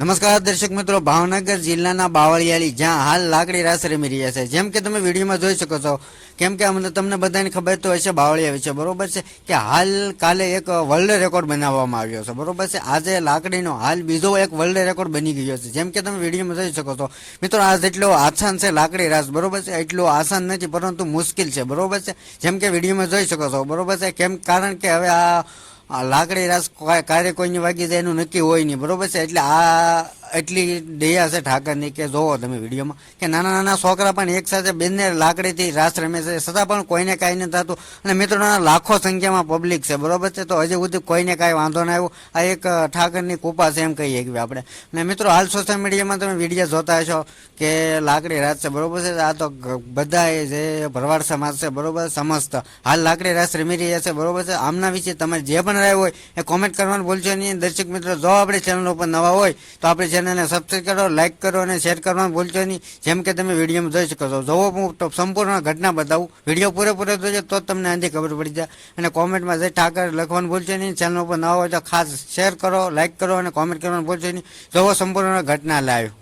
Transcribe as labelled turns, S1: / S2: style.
S1: નમસ્કાર દર્શક મિત્રો, ભાવનગર જિલ્લાના બાવળિયાળી, જ્યાં હાલ લાકડી રાસ રમી રહ્યા છે. જેમ કે તમે વિડીયોમાં જોઈ શકો છો, કેમ કે અમને તમને બધાને ખબર તો હશે બાવળિયા વિશે. બરોબર છે કે હાલ કાલે એક વર્લ્ડ રેકોર્ડ બનાવવામાં આવ્યો છે. બરોબર છે? આજે લાકડીનો હાલ બીજો એક વર્લ્ડ રેકોર્ડ બની ગયો છે. જેમ કે તમે વિડીયોમાં જોઈ શકો છો. મિત્રો આ જેટલો આસાન છે લાકડી રાસ. બરોબર છે? એટલું આસાન નથી, પરંતુ મુશ્કેલ છે. બરોબર છે? જેમ કે વિડીયોમાં જોઈ શકો છો. બરોબર છે? કેમ? કારણ કે હવે આ આ લાકડી રાસ કાર્ય કોઈની વાગી જાય એનું નક્કી હોય નહીં. બરોબર છે? એટલે આ એટલી દયા છે ઠાકરની કે જોવો તમે વિડીયોમાં કે નાના નાના છોકરા પણ એક સાથે બંને લાકડીથી રાસ રમે છે. છતાં પણ કોઈને કાંઈ નથી થતું. અને મિત્રોના લાખો સંખ્યામાં પબ્લિક છે. બરોબર છે? તો હજી સુધી કોઈને કાંઈ વાંધો ના આવ્યો. આ એક ઠાકરની કૃપા છે એમ કહીએ કે આપણે. અને મિત્રો, હાલ સોશિયલ મીડિયામાં તમે વીડિયો જોતા હશો કે લાકડી રાસ છે. બરોબર છે? આ તો બધા જે ભરવાડ સમાજ છે. બરોબર? સમસ્ત. હાલ લાકડી રાસ રમી રહ્યા છે. બરોબર છે? આમના વિશે તમારે જે પણ રહ્યો હોય એ કોમેન્ટ કરવાનું ભૂલશો નહીં. દર્શક મિત્રો, જો આપણે ચેનલ ઉપર નવા હોય તો આપણે ચેનલને સબસ્ક્રાઈબ કરો લાઇક કરો અને શેર કરવાનું ભૂલશો નહીં. જેમ કે તમે વિડીયોમાં જોઈ શકો છો. જોવો હું સંપૂર્ણ ઘટના બતાવું. વીડિયો પૂરેપૂરો જોજો તો તમને આંધી ખબર પડી જાય. અને કોમેન્ટમાં જે ઠાકર લખવાનું ભૂલશો નહીં. ચેનલ ઉપર ન હોય તો ખાસ શેર કરો લાઇક કરો અને કોમેન્ટ કરવાનું ભૂલશો નહીં. જોવો સંપૂર્ણ ઘટના લાવ્યો